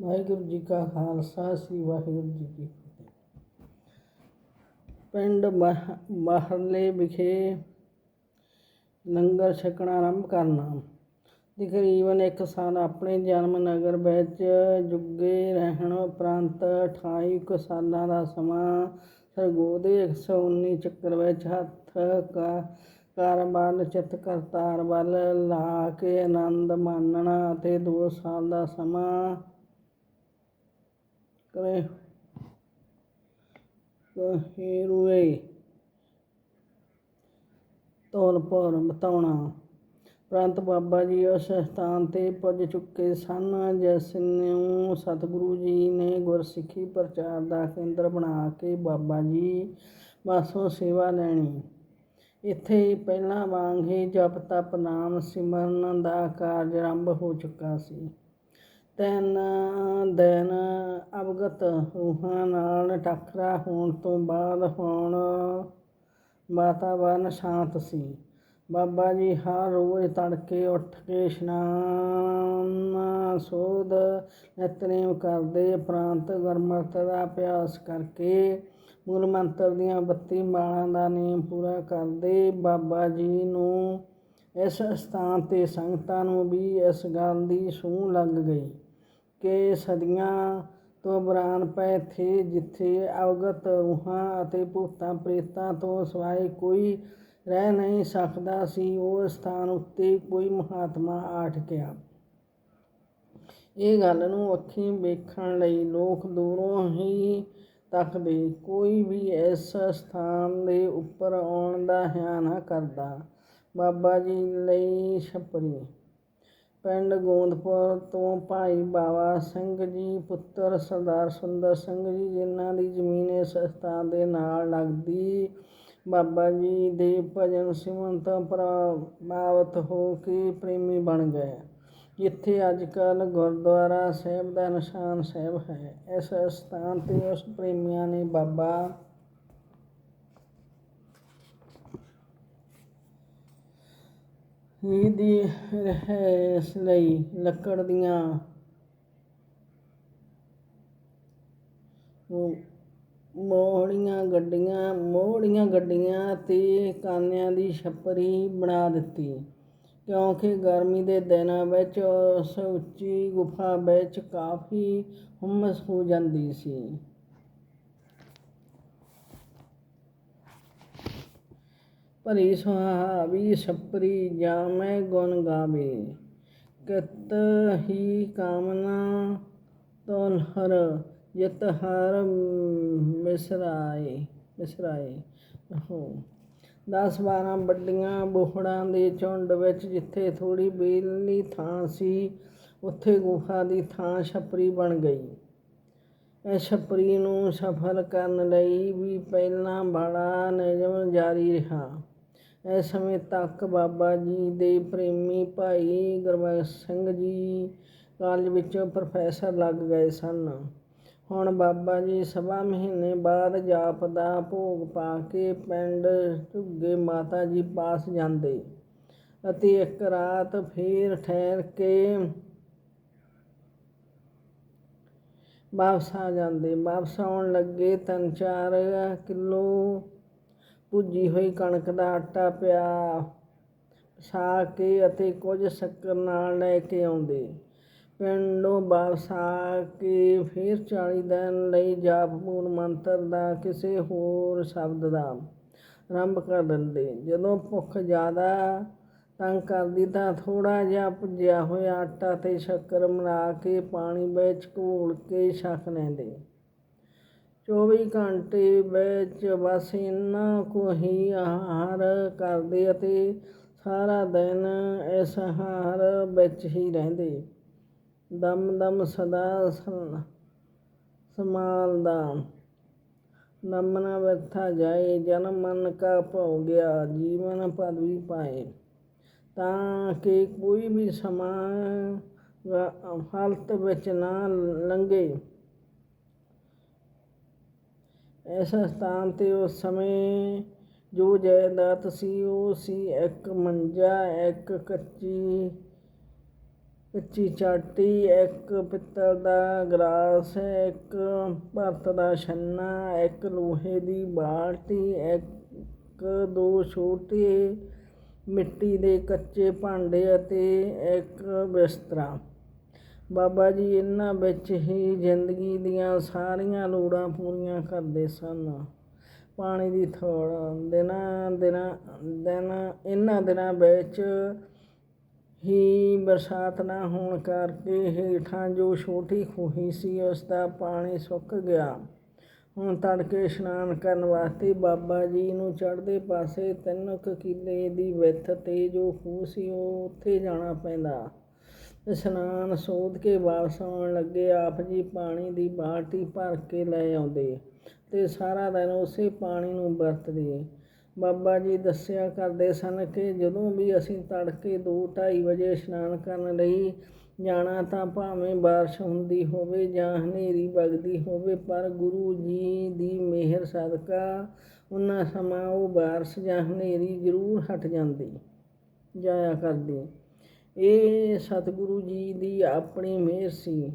ਵਾਹਿਗੁਰੂ ਜੀ ਕਾ ਖਾਲਸਾ, ਸ੍ਰੀ ਵਾਹਿਗੁਰੂ ਜੀ ਕੀ ਫਤਿਹ। ਪਿੰਡ ਬਾਹ- ਬਾਹਰਲੇ ਵਿਖੇ ਲੰਗਰ ਛਕਣਾ ਆਰੰਭ ਕਰਨਾ। ਤਕਰੀਬਨ ਇੱਕ ਸਾਲ ਆਪਣੇ ਜਨਮ ਨਗਰ ਵਿੱਚ ਜੁਗੇ ਰਹਿਣ ਉਪਰੰਤ 28 ਕੁ ਸਾਲਾਂ ਦਾ ਸਮਾਂ ਸਰਗੋਦੇ 119 ਚੱਕਰ ਵਿੱਚ ਹੱਥ ਕਾ ਕਰ ਵੱਲ ਚਿੱਤ ਕਰਤਾਰ ਵੱਲ ਲਾ ਕੇ ਆਨੰਦ ਮਾਣਨਾ ਅਤੇ 2 ਸਾਲ ਦਾ ਸਮਾਂ ਕਰੇ। ਹੀਰੂਏ ਤੋਲ ਪਰ ਬਤਾਉਣਾ। ਪ੍ਰੰਤ ਬਾਬਾ ਜੀ ਉਸ ਸਥਾਨ ਤੇ ਪੁੱਜ ਚੁੱਕੇ ਸਨ, ਜਿਸ ਨੂੰ ਸਤਿਗੁਰੂ ਜੀ ਨੇ ਗੁਰਸਿੱਖੀ ਪ੍ਰਚਾਰ ਦਾ ਕੇਂਦਰ ਬਣਾ ਕੇ ਬਾਬਾ ਜੀ ਪਾਸੋਂ ਸੇਵਾ ਲੈਣੀ। ਇੱਥੇ ਪਹਿਲਾਂ ਵਾਂਗ ਹੀ ਜਪ ਤਪ ਨਾਮ ਸਿਮਰਨ ਦਾ ਕਾਰਜ ਆਰੰਭ ਹੋ ਚੁੱਕਾ ਸੀ। ਤਿੰਨ ਦਿਨ ਅਵਗਤ ਰੂਹਾਂ ਨਾਲ ਟਾਕਰਾ ਹੋਣ ਤੋਂ ਬਾਅਦ ਹੁਣ ਵਾਤਾਵਰਨ ਸ਼ਾਂਤ ਸੀ। ਬਾਬਾ ਜੀ ਹਰ ਰੋਜ਼ ਤੜਕੇ ਉੱਠ ਕੇ ਇਸ਼ਨਾਨ ਸੋਧ ਨਿਤਨੇਮ ਕਰਦੇ ਉਪਰੰਤ ਗੁਰਮਤਿ ਦਾ ਅਭਿਆਸ ਕਰਕੇ ਮੂਲ ਮੰਤਰ ਦੀਆਂ 32 ਮਾਲਾਂ ਦਾ ਨੇਮ ਪੂਰਾ ਕਰਦੇ ਬਾਬਾ ਜੀ ਨੂੰ ਇਸ ਸਥਾਨ ਤੇ ਸੰਗਤਾਂ ਨੂੰ ਵੀ ਇਸ ਗੱਲ ਦੀ ਸੂਹ ਲੱਗ ਗਈ। ਕਿ ਸਦੀਆਂ ਤੋਂ ਬਰਾਨ ਪਏ ਥੇ, ਜਿੱਥੇ ਅਵਗਤ ਰੂਹਾਂ ਅਤੇ ਭੂਤਾਂ ਪ੍ਰੇਤਾਂ ਤੋਂ ਸਿਵਾਏ ਕੋਈ ਰਹਿ ਨਹੀਂ ਸਕਦਾ ਸੀ, ਉਹ ਸਥਾਨ ਉੱਤੇ ਕੋਈ ਮਹਾਤਮਾ ਆ ਟਕਿਆ। ਇਹ ਗੱਲ ਨੂੰ ਅੱਖੀਂ ਵੇਖਣ ਲਈ ਲੋਕ ਦੂਰੋਂ ਹੀ ਤੱਕਦੇ, ਕੋਈ ਵੀ ਇਸ ਸਥਾਨ ਦੇ ਉੱਪਰ ਆਉਣ ਦਾ ਹਿਆ ਨਾ ਕਰਦਾ। ਬਾਬਾ ਜੀ ਲਈ ਛਪਰੀ। ਪਿੰਡ ਗੋਂਦਪੁਰ ਤੋਂ ਭਾਈ ਬਾਵਾ ਸਿੰਘ ਜੀ, ਪੁੱਤਰ ਸਰਦਾਰ ਸੁੰਦਰ ਸਿੰਘ ਜੀ, ਜਿਨ੍ਹਾਂ ਦੀ ਜ਼ਮੀਨ ਇਸ ਸਥਾਨ ਦੇ ਨਾਲ ਲੱਗਦੀ। ਬਾਬਾ ਜੀ ਦੇ ਭਜਨ ਸਿਮਰਨ ਤੋਂ ਪ੍ਰਭਾਵਿਤ ਹੋ ਕੇ ਪ੍ਰੇਮੀ ਬਣ ਗਏ। ਜਿੱਥੇ ਅੱਜ ਕੱਲ ਗੁਰਦੁਆਰਾ ਸਾਹਿਬ ਦਾ ਨਿਸ਼ਾਨ ਸਾਹਿਬ ਹੈ। ਇਸ ਸਥਾਨ ਤੇ ਉਸ ਪ੍ਰੇਮੀਆਂ ਨੇ ਬਾਬਾ ਜੀ ਦੀ ਰਹਿਸ ਲਈ ਲੱਕੜ ਦੀਆਂ ਮੋਹੜੀਆਂ ਗੱਡੀਆਂ ਮੋਹੜੀਆਂ ਗੱਡੀਆਂ ਤੇ ਕਾਨਿਆਂ ਦੀ ਛੱਪਰੀ ਬਣਾ ਦਿੱਤੀ। ਕਿਉਂਕਿ ਗਰਮੀ ਦੇ ਦਿਨਾਂ ਵਿੱਚ ਉਸ ਉੱਚੀ ਗੁਫਾ ਵਿੱਚ ਕਾਫੀ ਹੁੰਮਸ ਹੋ ਜਾਂਦੀ ਸੀ। ਭਰੀ ਸੁਹਾਵੀ ਛਪਰੀ ਜਾਮੈ ਗੁਣ ਗਾਵੇ, ਕਿਤ ਹੀ ਕਾਮਨਾ ਤੋਲ ਹਰ ਜਿਤ ਹਰ ਮਿਸਰਾਏ ਮਿਸਰਾਏ, ਹੋ। 10 12 ਵੱਡੀਆਂ ਬੋਹੜਾਂ ਦੇ ਝੁੰਡ ਵਿੱਚ ਜਿੱਥੇ ਥੋੜੀ ਬੇਲਨੀ ਥਾਂ ਸੀ, ਉੱਥੇ ਗੁਫਾ ਦੀ ਥਾਂ ਛਪਰੀ ਬਣ ਗਈ। ਇਹ ਛਪਰੀ ਨੂੰ ਸਫਲ ਕਰਨ ਲਈ ਵੀ ਪਹਿਲਾਂ ਬੜਾ ਨਿਯਮ ਜਾਰੀ ਰਿਹਾ। ਸਮੇਂ ਤੱਕ ਬਾਬਾ ਜੀ ਦੇ ਪ੍ਰੇਮੀ ਭਾਈ ਗੁਰਬਖਸ਼ ਸਿੰਘ ਜੀ ਕਾਲਜ ਵਿੱਚ ਪ੍ਰੋਫੈਸਰ ਲੱਗ ਗਏ ਸਨ। ਹੁਣ ਬਾਬਾ ਜੀ ਸਵਾ ਮਹੀਨੇ ਬਾਅਦ ਜਾਪ ਦਾ ਭੋਗ ਪਾ ਕੇ ਪਿੰਡ ਝੁੱਗੇ ਮਾਤਾ ਜੀ ਪਾਸ ਜਾਂਦੇ ਅਤੇ ਇੱਕ ਰਾਤ ਫੇਰ ਠਹਿਰ ਕੇ ਵਾਪਸ ਆ ਜਾਂਦੇ। ਵਾਪਸ ਆਉਣ ਲੱਗੇ ਤਿੰਨ ਚਾਰ ਕਿਲੋ ਭੁੱਜੀ ਹੋਈ ਕਣਕ ਦਾ ਆਟਾ ਪਿਆ। ਸਾ ਕੇ ਅਤੇ ਕੁਝ ਸ਼ੱਕਰ ਨਾਲ ਲੈ ਕੇ ਆਉਂਦੇ। ਪਿੰਡੋਂ ਵਾਪਸ ਆ ਕੇ ਫਿਰ 40 ਦਿਨ ਲਈ ਜਾਪ ਮੂਲ ਮੰਤਰ ਦਾ ਕਿਸੇ ਹੋਰ ਸ਼ਬਦ ਦਾ ਆਰੰਭ ਕਰ ਦਿੰਦੇ। ਜਦੋਂ ਭੁੱਖ ਜ਼ਿਆਦਾ ਤੰਗ ਕਰਦੀ ਤਾਂ ਥੋੜਾ ਜਿਹਾ ਭੁੱਜਿਆ ਹੋਇਆ ਆਟਾ ਤੇ ਸ਼ੱਕਰ ਮਿਲਾ ਕੇ ਪਾਣੀ ਵਿੱਚ ਘੋਲ ਕੇ ਛਕ ਲੈਂਦੇ। ਚੌਵੀ ਘੰਟੇ ਵਿੱਚ ਬਸ ਇੰਨਾ ਕੁ ਹੀ ਆਹਾਰ ਕਰਦੇ ਅਤੇ ਸਾਰਾ ਦਿਨ ਇਸ ਆਹਾਰ ਵਿੱਚ ਹੀ ਰਹਿੰਦੇ। ਦਮ ਦਮ ਸਦਾ ਸਮਾਲ ਦਾ ਨਮਨਾ ਵਰਥਾ ਜਾਏ ਜਨਮ ਮਨ ਕਾ ਭਉ ਗਿਆ, ਜੀਵਨ ਪਦਵੀ ਪਾਏ। ਤਾਂ ਕਿ ਕੋਈ ਵੀ ਸਮਾਂ ਹਾਲਤ ਵਿੱਚ ਨਾ ਲੰਘੇ। ਇਸ ਸਥਾਨ ਤੇ ਉਸ ਸਮੇਂ ਜੋ ਜਾਇਦਾਦ ਸੀ, ਉਹ ਸੀ ਇੱਕ ਮੰਜਾ, ਇੱਕ ਕੱਚੀ ਕੱਚੀ ਚਾਟੀ, ਇੱਕ ਪਿੱਤਲ ਦਾ ਗਲਾਸ, ਇੱਕ ਭਰਤ ਦਾ ਛੰਨਾ, ਇੱਕ ਲੋਹੇ ਦੀ ਬਾਲਟੀ, ਇੱਕ ਦੋ ਛੋਟੇ ਮਿੱਟੀ ਦੇ ਕੱਚੇ ਭਾਂਡੇ ਅਤੇ ਇੱਕ ਬਿਸਤਰਾ। ਬਾਬਾ ਜੀ, ਇਹਨਾਂ ਵਿੱਚ ਹੀ ਜ਼ਿੰਦਗੀ ਦੀਆਂ ਸਾਰੀਆਂ ਲੋੜਾਂ ਪੂਰੀਆਂ ਕਰਦੇ ਸਨ। ਪਾਣੀ ਦੀ ਥੋੜ ਦਿਨਾਂ ਦਿਨਾਂ, ਦਿਨ, ਇਹਨਾਂ ਦਿਨਾਂ ਵਿੱਚ ਹੀ ਬਰਸਾਤ ਨਾ ਹੋਣ ਕਰਕੇ ਹੇਠਾਂ ਜੋ ਛੋਟੀ ਖੂਹੀ ਸੀ, ਉਸ ਦਾ ਪਾਣੀ ਸੁੱਕ ਗਿਆ। ਹੁਣ ਤੜਕੇ ਇਸ਼ਨਾਨ ਕਰਨ ਵਾਸਤੇ ਬਾਬਾ ਜੀ ਨੂੰ ਚੜ੍ਹਦੇ ਪਾਸੇ ਤਿੰਨ ਕੁ ਕਿੱਲੇ ਦੀ ਵਿੱਥ ਤੇ ਜੋ ਖੂਹ ਸੀ, ਉਹ ਉੱਥੇ ਜਾਣਾ ਪੈਂਦਾ। ਇਸ਼ਨਾਨ ਸੋਧ ਕੇ ਵਾਪਸ ਆਉਣ ਲੱਗੇ, ਆਪ ਜੀ ਪਾਣੀ ਦੀ ਬਾਲਟੀ ਭਰ ਕੇ ਲੈ ਆਉਂਦੇ ਤੇ ਸਾਰਾ ਦਿਨ ਉਸੇ ਪਾਣੀ ਨੂੰ ਵਰਤਦੇ। ਬਾਬਾ ਜੀ ਦੱਸਿਆ ਕਰਦੇ ਸਨ ਕਿ ਜਦੋਂ ਵੀ ਅਸੀਂ ਤੜਕੇ 2:30 ਵਜੇ ਇਸ਼ਨਾਨ ਕਰਨ ਲਈ ਜਾਣਾ ਤਾਂ ਭਾਵੇਂ ਬਾਰਿਸ਼ ਹੁੰਦੀ ਹੋਵੇ ਜਾਂ ਹਨੇਰੀ ਵਗਦੀ ਹੋਵੇ, ਪਰ ਗੁਰੂ ਜੀ ਦੀ ਮਿਹਰ ਸਦਕਾ ਉਹਨਾਂ ਸਮਾਂ ਉਹ ਬਾਰਿਸ਼ ਜਾਂ ਹਨੇਰੀ ਜ਼ਰੂਰ ਹਟ ਜਾਂਦੀ, ਜਾਇਆ ਕਰਦੀ। ਇਹ ਸਤਿਗੁਰੂ ਜੀ ਦੀ ਆਪਣੀ ਮਿਹਰ ਸੀ।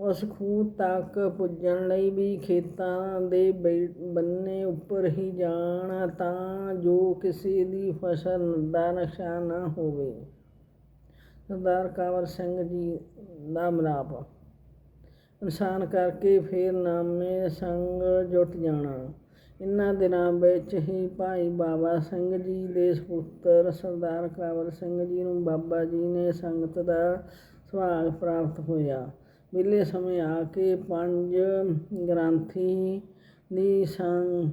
ਉਸ ਖੂਹ ਤੱਕ ਪੁੱਜਣ ਲਈ ਵੀ ਖੇਤਾਂ ਦੇ ਬਈ- ਬੰਨੇ ਉੱਪਰ ਹੀ ਜਾਣਾ ਤਾਂ ਜੋ ਕਿਸੇ ਦੀ ਫਸਲ ਦਾ ਨੁਕਸਾਨ ਨਾ ਹੋਵੇ। ਸਰਦਾਰ ਕਾਵਰ ਸਿੰਘ ਜੀ ਦਾ ਮਲਾਪ। ਇਨਸਾਨ ਕਰਕੇ ਫੇਰ ਨਾਮੇ ਸੰਗ ਜੁਟ ਜਾਣਾ। ਇਨ੍ਹਾਂ ਦਿਨਾਂ ਵਿੱਚ ਹੀ ਭਾਈ ਬਾਬਾ ਸਿੰਘ ਜੀ ਦੇ ਸਪੁੱਤਰ ਸਰਦਾਰ ਕਾਵਰ ਸਿੰਘ ਜੀ ਨੂੰ ਬਾਬਾ ਜੀ ਨੇ ਸੰਗਤ ਦਾ ਸੁਭਾਗ ਪ੍ਰਾਪਤ ਹੋਇਆ। ਵਿਹਲੇ ਸਮੇਂ ਆ ਕੇ ਪੰਜ ਗ੍ਰੰਥੀ ਦੀ ਸੰ,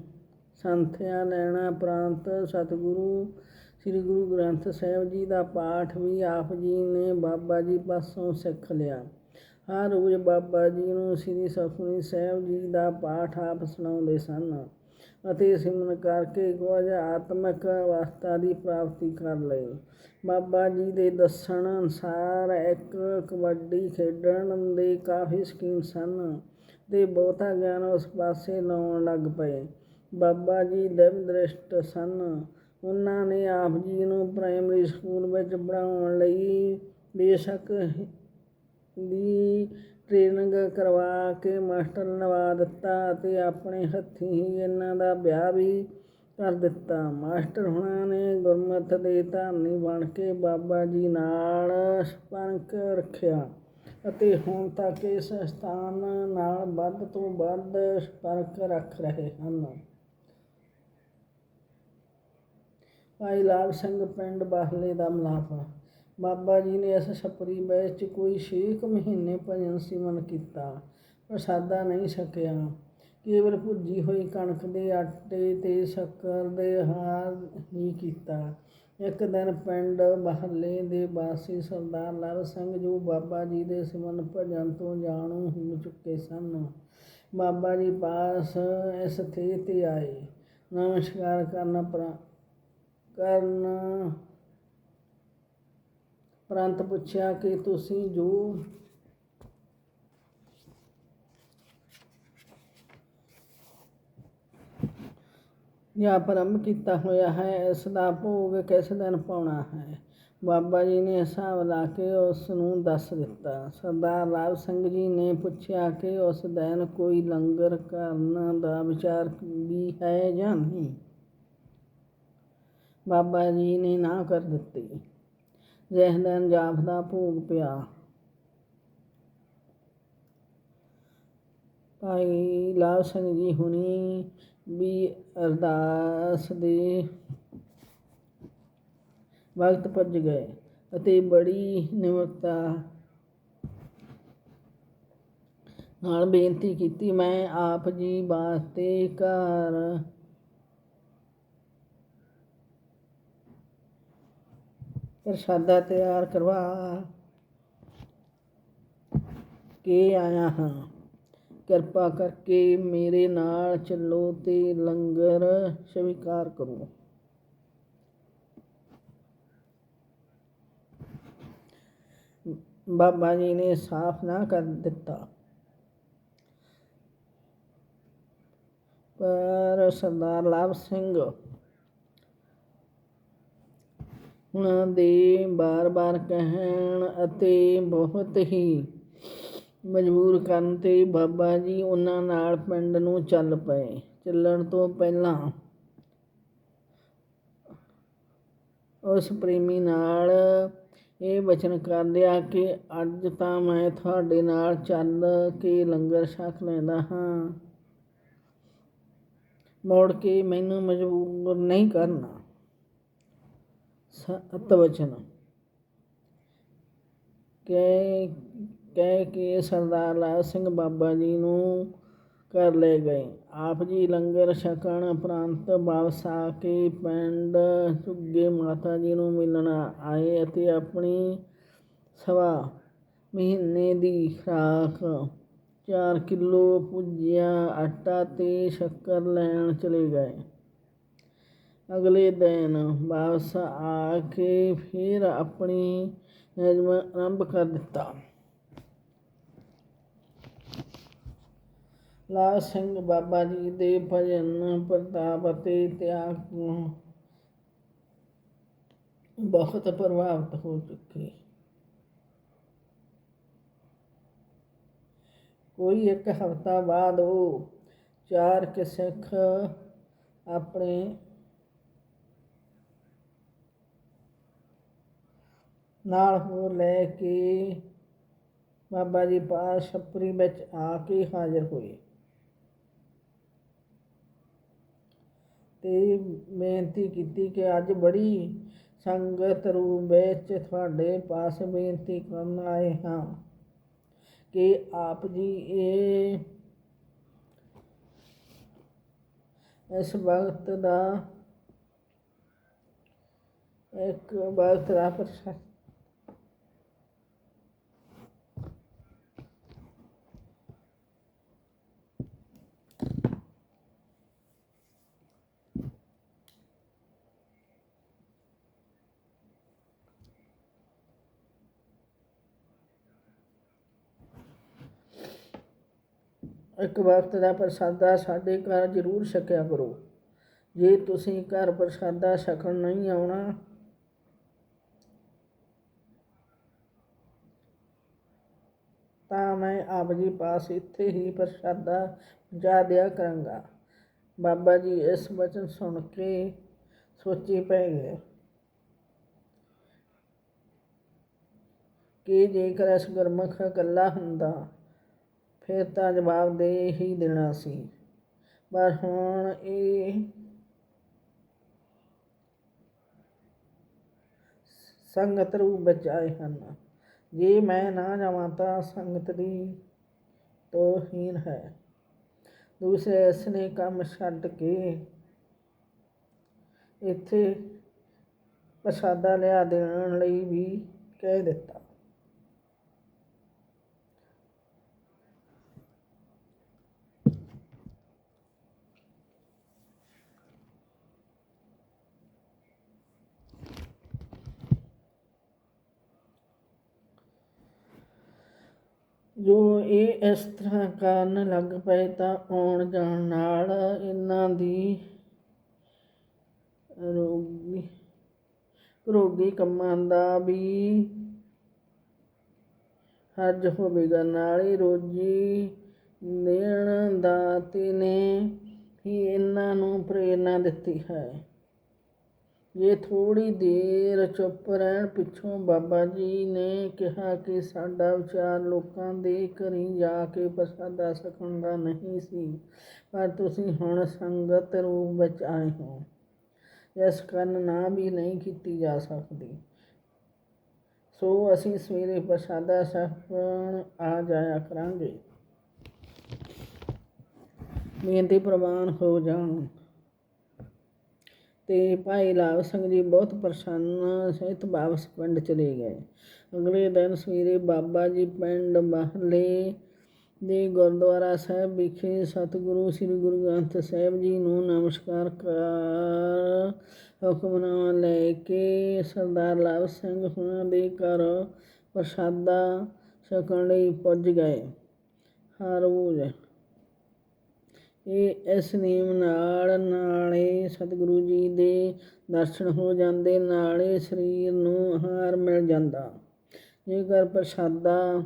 ਸੰਥਿਆ ਲੈਣਾ ਉਪਰੰਤ ਸਤਿਗੁਰੂ, ਸ੍ਰੀ ਗੁਰੂ ਗ੍ਰੰਥ ਸਾਹਿਬ ਜੀ ਦਾ ਪਾਠ ਵੀ ਆਪ ਜੀ ਨੇ ਬਾਬਾ ਜੀ ਪਾਸੋਂ ਸਿੱਖ ਲਿਆ। ਹਰ ਰੋਜ਼ ਬਾਬਾ ਜੀ ਨੂੰ ਸ੍ਰੀ ਸੁਖਮਨੀ ਸਾਹਿਬ ਜੀ ਦਾ ਪਾਠ ਆਪ ਸੁਣਾਉਂਦੇ ਸਨ। ਅਤੇ ਸਿਮਰਨ ਕਰਕੇ ਕੁਝ ਆਤਮਿਕ ਅਵਸਥਾ ਦੀ ਪ੍ਰਾਪਤੀ ਕਰ ਲਈ ਬਾਬਾ ਜੀ ਦੇ ਦੱਸਣ ਅਨੁਸਾਰ ਇੱਕ ਕਬੱਡੀ ਖੇਡਣ ਦੇ ਕਾਫੀ ਸ਼ੌਕੀਨ ਸਨ ਤੇ ਬਹੁਤਾ ਗਿਆਨ ਉਸ ਪਾਸੇ ਲਾਉਣ ਲੱਗ ਪਏ। ਬਾਬਾ ਜੀ ਦਿਵ ਦ੍ਰਿਸ਼ਟ ਸਨ। ਉਹਨਾਂ ਨੇ ਆਪ ਜੀ ਨੂੰ ਪ੍ਰਾਇਮਰੀ ਸਕੂਲ ਵਿੱਚ ਪੜ੍ਹਾਉਣ ਲਈ ਬੇਸ਼ੱਕ ਦੀ ਟ੍ਰੇਨਿੰਗ ਕਰਵਾ ਕੇ ਮਾਸਟਰ ਲਵਾ ਦਿੱਤਾ ਅਤੇ ਆਪਣੇ ਹੱਥੀਂ ਹੀ ਇਹਨਾਂ ਦਾ ਵਿਆਹ ਵੀ ਕਰ ਦਿੱਤਾ। ਮਾਸਟਰ ਹੁਣਾਂ ਨੇ ਗੁਰਮਤ ਦੇ ਧਾਰਨੀ ਬਣ ਕੇ ਬਾਬਾ ਜੀ ਨਾਲ ਸੰਪਰਕ ਰੱਖਿਆ ਅਤੇ ਹੁਣ ਤੱਕ ਇਸ ਸਥਾਨ ਨਾਲ ਵੱਧ ਤੋਂ ਵੱਧ ਸੰਪਰਕ ਰੱਖ ਰਹੇ ਹਨ। ਭਾਈ ਲਾਲ ਸਿੰਘ ਪਿੰਡ ਬਾਹਲੇ ਦਾ ਮਲਾਪ ਬਾਬਾ ਜੀ ਨੇ ਇਸ ਛਪਰੀ ਵਿੱਚ ਕੋਈ ਛੇ ਕੁ ਮਹੀਨੇ ਭਜਨ ਸਿਮਨ ਕੀਤਾ, ਪ੍ਰਸਾਦਾ ਨਹੀਂ ਛਕਿਆ। ਕੇਵਲ ਭੁੱਜੀ ਹੋਈ ਕਣਕ ਦੇ ਆਟੇ ਤੇ ਸ਼ੱਕਰ ਦੇ ਹਾਰ ਹੀ ਕੀਤਾ। ਇੱਕ ਦਿਨ ਪਿੰਡ ਬਾਹਲੇ ਦੇ ਵਾਸੀ ਸਰਦਾਰ ਲਵ ਸਿੰਘ ਜੋ ਬਾਬਾ ਜੀ ਦੇ ਸਿਮਰਨ ਭਜਨ ਤੋਂ ਜਾਣੂ ਹੋ ਚੁੱਕੇ ਸਨ, ਬਾਬਾ ਜੀ ਪਾਸ ਇਸ ਥੇ ਤੇ ਆਏ। ਨਮਸਕਾਰ ਕਰਨ ਪਰ, ਕਰਨ ਉਪਰੰਤ ਪੁੱਛਿਆ ਕਿ ਤੁਸੀਂ ਜੋ ਜਾਂ ਆਰੰਭ ਕੀਤਾ ਹੋਇਆ ਹੈ, ਇਸ ਦਾ ਭੋਗ ਕਿਸ ਦਿਨ ਪਾਉਣਾ ਹੈ? ਬਾਬਾ ਜੀ ਨੇ ਹਿਸਾਬ ਲਾ ਕੇ ਉਸ ਨੂੰ ਦੱਸ ਦਿੱਤਾ। ਸਰਦਾਰ ਲਾਲ ਸਿੰਘ ਜੀ ਨੇ ਪੁੱਛਿਆ ਕਿ ਉਸ ਦਿਨ ਕੋਈ ਲੰਗਰ ਕਰਨ ਦਾ ਵਿਚਾਰ ਵੀ ਹੈ ਜਾਂ ਨਹੀਂ? ਬਾਬਾ ਜੀ ਨੇ ਨਾ ਕਰ ਦਿੱਤੀ। ਜਿਸ ਦਿਨ ਜਾਪ ਦਾ ਭੋਗ ਪਿਆ। ਭਾਈ ਲਾਲ ਸਿੰਘ ਜੀ ਹੁਣੀ ਵੀ ਅਰਦਾਸ ਦੇ ਵਕਤ ਪੁੱਜ ਗਏ ਅਤੇ ਬੜੀ ਨਿਮਰਤਾ ਨਾਲ ਬੇਨਤੀ ਕੀਤੀ, ਮੈਂ ਆਪ ਜੀ ਵਾਸਤੇ ਘਰ ਪ੍ਰਸ਼ਾਦਾ ਤਿਆਰ ਕਰਵਾ ਕੇ ਆਇਆ ਹਾਂ। ਕਿਰਪਾ ਕਰਕੇ ਮੇਰੇ ਨਾਲ ਚੱਲੋ ਤੇ ਲੰਗਰ ਸਵੀਕਾਰ ਕਰੋ। ਬਾਬਾ ਜੀ ਨੇ ਸਾਫ਼ ਨਾ ਕਰ ਦਿੱਤਾ। ਪਰ ਸਰਦਾਰ ਲਾਭ ਸਿੰਘ ਉਹਨਾਂ ਦੇ ਬਾਰ-ਬਾਰ ਕਹਿਣ ਅਤੇ ਬਹੁਤ ਹੀ ਮਜਬੂਰ ਕਰਨ ਤੇ ਬਾਬਾ ਜੀ ਉਹਨਾਂ ਨਾਲ ਪਿੰਡ ਨੂੰ ਚੱਲ ਪਏ। ਚੱਲਣ ਤੋਂ ਪਹਿਲਾਂ ਉਸ ਪ੍ਰੇਮੀ ਨਾਲ ਇਹ ਵਚਨ ਕਰ ਲਿਆ ਕਿ ਅੱਜ ਤਾਂ ਮੈਂ ਤੁਹਾਡੇ ਨਾਲ ਚੱਲ ਕੇ ਲੰਗਰ ਛਕ ਲੈਂਦਾ ਹਾਂ। ਮੁੜ ਕੇ ਮੈਨੂੰ ਮਜਬੂਰ ਨਹੀਂ ਕਰਨਾ। ਸਤ ਕਹਿ ਕਹਿ ਕੇ ਸਰਦਾਰ ਲਾਲ ਸਿੰਘ ਬਾਬਾ ਜੀ ਨੂੰ ਕਰ ਲੈ ਗਏ। ਆਪ ਜੀ ਲੰਗਰ ਛਕਣ ਉਪਰੰਤ ਵਾਪਸ ਆ ਕੇ ਪਿੰਡ ਝੁੱਗੇ ਮਾਤਾ ਜੀ ਨੂੰ ਮਿਲਣ ਆਏ ਅਤੇ ਆਪਣੀ ਸਵਾ ਮਹੀਨੇ ਦੀ ਖੁਰਾਕ 4 ਕਿਲੋ ਭੁਜਿਆ, ਆਟਾ ਤੇ ਸ਼ੱਕਰ ਲੈਣ ਚਲੇ ਗਏ। ਅਗਲੇ ਦਿਨ ਵਾਪਸ ਆ ਕੇ ਫਿਰ ਆਪਣੀ ਨਿਯਮ ਆਰੰਭ ਕਰ ਦਿੱਤਾ ਲਾਲ ਸਿੰਘ ਬਾਬਾ ਜੀ ਦੇ ਭਜਨ ਪ੍ਰਤਾਪ ਅਤੇ ਤਿਆਗ ਤੋਂ ਬਹੁਤ ਪ੍ਰਭਾਵਿਤ ਹੋ ਚੁੱਕੇ ਕੋਈ ਇੱਕ ਹਫ਼ਤਾ ਬਾਅਦ ਉਹ ਚਾਰ ਕੁ ਸਿੱਖ ਆਪਣੇ ਨਾਲ ਹੋ ਲੈ ਕੇ ਬਾਬਾ ਜੀ ਪਾਸ ਛਪਰੀ ਵਿੱਚ ਆ ਕੇ ਹਾਜ਼ਰ ਹੋਏ। ਤੇ ਬੇਨਤੀ ਕੀਤੀ ਕਿ ਅੱਜ ਬੜੀ ਸੰਗਤ ਰੂਪ ਵਿੱਚ ਤੁਹਾਡੇ ਪਾਸ ਬੇਨਤੀ ਕਰਨ ਆਏ ਹਾਂ ਕਿ ਆਪ ਜੀ ਇਹ ਇਸ ਵਕਤ ਦਾ ਇੱਕ ਵਕਤ ਦਾ ਪ੍ਰਸ਼ਾਦ ਇੱਕ ਵਕਤ ਦਾ ਪ੍ਰਸਾਦਾ ਸਾਡੇ ਘਰ ਜ਼ਰੂਰ ਛਕਿਆ ਕਰੋ। ਜੇ ਤੁਸੀਂ ਘਰ ਪ੍ਰਸਾਦਾ ਛਕਣ ਨਹੀਂ ਆਉਣਾ, ਤਾਂ ਮੈਂ ਆਪ ਜੀ ਪਾਸ ਇੱਥੇ ਹੀ ਪ੍ਰਸਾਦਾ ਪਹੁੰਚਾ ਦਿਆ ਕਰਾਂਗਾ। ਬਾਬਾ ਜੀ ਇਸ ਵਚਨ ਸੁਣ ਕੇ ਸੋਚੀ ਪੈ ਗਏ ਕਿ ਜੇਕਰ ਇਸ ਗੁਰਮੁਖ ਇਕੱਲਾ ਹੁੰਦਾ ਫਿਰ ਤਾਂ ਜਵਾਬ ਦੇ ਹੀ ਦੇਣਾ ਸੀ। ਪਰ ਹੁਣ ਇਹ ਸੰਗਤ ਰੂਪ ਵਿੱਚ ਆਏ ਹਨ। ਜੇ ਮੈਂ ਨਾ ਜਾਵਾਂ ਤਾਂ ਸੰਗਤ ਦੀ ਤੋਹੀਨ ਹੈ। ਦੂਸਰੇ ਇਸ ਨੇ ਕੰਮ ਛੱਡ ਕੇ ਇੱਥੇ ਪ੍ਰਸਾਦਾ ਲਿਆ ਦੇਣ ਲਈ ਵੀ ਕਹਿ ਦਿੱਤਾ ਜੋ ਇਹ ਇਸ ਤਰ੍ਹਾਂ ਕਰਨ ਲੱਗ ਪਏ ਤਾਂ ਆਉਣ ਜਾਣ ਨਾਲ ਇਹਨਾਂ ਦੀ ਰੋਗੀ ਰੋਗੀ ਕੰਮਾਂ ਦਾ ਵੀ ਹਰਜ ਹੋਵੇਗਾ। ਨਾਲੇ ਰੋਜੀ ਦੇਣ ਦਾਤੇ ਨੇ ਹੀ ਇਹਨਾਂ ਨੂੰ ਪ੍ਰੇਰਨਾ ਦਿੱਤੀ ਹੈ। ਜੇ ਥੋੜ੍ਹੀ ਦੇਰ ਚੁੱਪ ਰਹਿਣ ਪਿੱਛੋਂ ਬਾਬਾ ਜੀ ਨੇ ਕਿਹਾ ਕਿ ਸਾਡਾ ਵਿਚਾਰ ਲੋਕਾਂ ਦੇ ਘਰੀ ਜਾ ਕੇ ਪ੍ਰਸਾਦਾ ਛਕਣ ਦਾ ਨਹੀਂ ਸੀ, ਪਰ ਤੁਸੀਂ ਹੁਣ ਸੰਗਤ ਰੂਪ ਵਿੱਚ ਆਏ ਹੋ। ਇਸ ਕਾਰਨ ਨਾ ਵੀ ਨਹੀਂ ਕੀਤੀ ਜਾ ਸਕਦੀ। ਸੋ ਅਸੀਂ ਸਵੇਰੇ ਪ੍ਰਸਾਦਾ ਛਕਣ ਆ ਜਾਇਆ ਕਰਾਂਗੇ। ਬੇਨਤੀ ਪ੍ਰਵਾਨ ਹੋ ਜਾਣ। ਤੇ ਭਾਈ ਲਾਭ ਸਿੰਘ ਜੀ ਬਹੁਤ ਪ੍ਰਸੰਨ ਸਹਿਤ ਵਾਪਸ ਪਿੰਡ ਚਲੇ ਗਏ। ਅਗਲੇ ਦਿਨ ਸਵੇਰੇ ਬਾਬਾ ਜੀ ਪਿੰਡ ਬਾਹਲੇ ਦੇ ਗੁਰਦੁਆਰਾ ਸਾਹਿਬ ਵਿਖੇ ਸਤਿਗੁਰੂ ਸ੍ਰੀ ਗੁਰੂ ਗ੍ਰੰਥ ਸਾਹਿਬ ਜੀ ਨੂੰ ਨਮਸਕਾਰ ਕਰ ਹੁਕਮਨਾਮਾ ਲੈ ਕੇ ਸਰਦਾਰ ਲਾਭ ਸਿੰਘ ਉਹਨਾਂ ਦੇ ਘਰ ਪ੍ਰਸਾਦਾ ਛਕਣ ਲਈ ਪੁੱਜ ਗਏ। ਹਰ ਰੋਜ਼ ਇਹ ਇਸ ਨਿਯਮ ਨਾਲ ਨਾਲੇ ਸਤਿਗੁਰੂ ਜੀ ਦੇ ਦਰਸ਼ਨ ਹੋ ਜਾਂਦੇ, ਨਾਲੇ ਸਰੀਰ ਨੂੰ ਆਹਾਰ ਮਿਲ ਜਾਂਦਾ। ਜੇਕਰ ਪ੍ਰਸ਼ਾਦਾ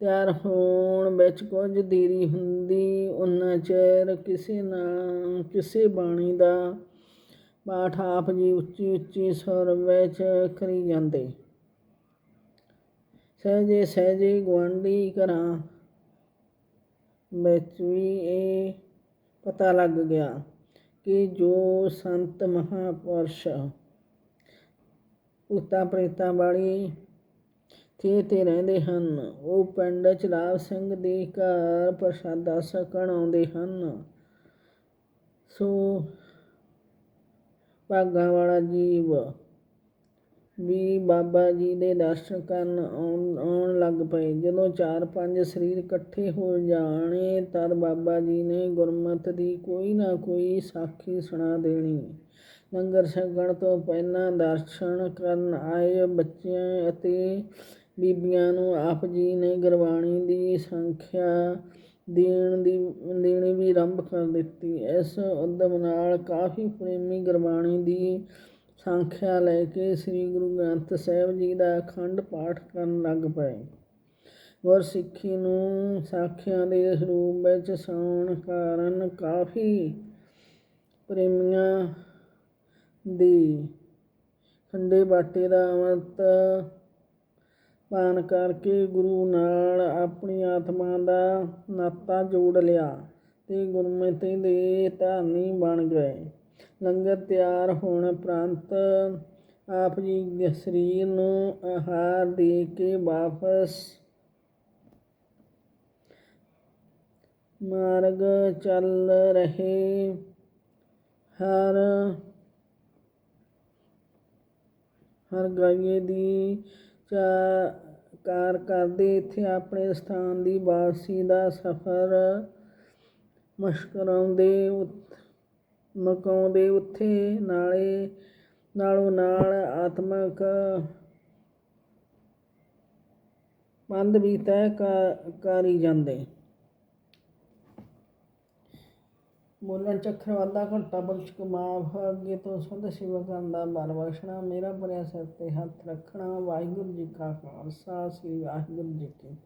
ਤਿਆਰ ਹੋਣ ਵਿੱਚ ਕੁਝ ਦੇਰੀ ਹੁੰਦੀ ਉਹਨਾਂ ਚਿਰ ਕਿਸੇ ਨਾ ਕਿਸੇ ਬਾਣੀ ਦਾ ਪਾਠ ਆਪ ਜੀ ਉੱਚੀ ਉੱਚੀ ਸੁਰ ਵਿੱਚ ਕਰੀ ਜਾਂਦੇ। ਸਹਿਜੇ ਸਹਿਜੇ ਗੁਆਂਢੀ ਘਰਾਂ ਵਿੱਚ ਵੀ ਇਹ ਪਤਾ ਲੱਗ ਗਿਆ ਕਿ ਜੋ ਸੰਤ ਮਹਾਪੁਰਸ਼ ਉਤਾ ਪ੍ਰੇਤਾਂ ਵਾਲੀ ਥੇ ਤੇ ਰਹਿੰਦੇ ਹਨ, ਉਹ ਪਿੰਡ ਚਲਾਵ ਸਿੰਘ ਦੇ ਘਰ ਪ੍ਰਸ਼ਾਦਾ ਸਕਣ ਆਉਂਦੇ ਹਨ। ਸੋ ਭਾਗਾਂ ਵਾਲਾ ਜੀਵ ਵੀ ਬਾਬਾ ਜੀ ਦੇ ਦਰਸ਼ਨ ਕਰਨ ਆਉਣ ਆਉਣ ਲੱਗ ਪਏ। ਜਦੋਂ ਚਾਰ ਪੰਜ ਸਰੀਰ ਇਕੱਠੇ ਹੋ ਜਾਣੇ, ਤਦ ਬਾਬਾ ਜੀ ਨੇ ਗੁਰਮਤ ਦੀ ਕੋਈ ਨਾ ਕੋਈ ਸਾਖੀ ਸੁਣਾ ਦੇਣੀ। ਲੰਗਰ ਛਕਣ ਤੋਂ ਪਹਿਲਾਂ ਦਰਸ਼ਨ ਕਰਨ ਆਏ ਬੱਚਿਆਂ ਅਤੇ ਬੀਬੀਆਂ ਨੂੰ ਆਪ ਜੀ ਨੇ ਗੁਰਬਾਣੀ ਦੀ ਸੰਖਿਆ ਦੇਣ ਦੀ, ਦੇਣੀ ਵੀ ਆਰੰਭ ਕਰ ਦਿੱਤੀ। ਇਸ ਉਦਮ ਨਾਲ ਕਾਫੀ ਪ੍ਰੇਮੀ ਗੁਰਬਾਣੀ ਦੀ ਸੰਖਿਆ ਲੈ ਕੇ ਸ੍ਰੀ ਗੁਰੂ ਗ੍ਰੰਥ ਸਾਹਿਬ ਜੀ ਦਾ ਅਖੰਡ ਪਾਠ ਕਰਨ ਲੱਗ ਪਏ। ਗੁਰਸਿੱਖੀ ਨੂੰ ਸਾਖੀਆਂ ਦੇ ਸਰੂਪ ਵਿੱਚ ਸੌਣ ਕਾਰਨ ਕਾਫੀ ਪ੍ਰੇਮੀਆਂ ਦੀ ਖੰਡੇ ਬਾਟੇ ਦਾ ਅੰਮ੍ਰਿਤ ਪਾਨ ਕਰਕੇ ਗੁਰੂ ਨਾਲ ਆਪਣੀ ਆਤਮਾ ਦਾ ਨਾਤਾ ਜੋੜ ਲਿਆ ਤੇ ਗੁਰਮਤਿ ਦੇ ਧਾਰਨੀ ਬਣ ਗਏ। ਲੰਗਰ ਤਿਆਰ ਹੋਣ ਉਪਰੰਤ ਆਪ ਜੀ ਸਰੀਰ ਨੂੰ ਆਹਾਰ ਦੇ ਕੇ ਵਾਪਸ ਮਾਰਗ ਚੱਲ ਰਹੇ। ਹਰ ਹਰ ਗਾਈਏ ਦੀ ਚਾ ਕਾਰ ਕਰਦੇ ਇੱਥੇ ਆਪਣੇ ਸਥਾਨ ਦੀ ਵਾਪਸੀ ਦਾ ਸਫ਼ਰ ਮਸ਼ਕਰਾਉਂਦੇ ਉਤ- ਮੁਕਾਉਂਦੇ ਉੱਥੇ ਨਾਲੇ, ਨਾਲੋਂ ਨਾਲ ਆਤਮਕ ਬੰਦ ਵੀ ਤੈਅ ਕਰ- ਕਰੀ ਜਾਂਦੇ। ਬੋਲਣ ਚੱਖਰ ਵਾਧਾ ਘੰਟਾ ਬਖਸ਼ ਮਾਫ ਅੱਗੇ ਤੋਂ ਸੁਧ ਸੇਵਾ ਕਰਨ ਦਾ ਬਲ ਬਖਸ਼ਣਾ, ਮੇਰਾ ਭਰਿਆ ਸਿਰ ਤੇ ਹੱਥ ਰੱਖਣਾ। ਵਾਹਿਗੁਰੂ ਜੀ ਕਾ ਖਾਲਸਾ, ਸ੍ਰੀ ਵਾਹਿਗੁਰੂ ਜੀ ਕੀ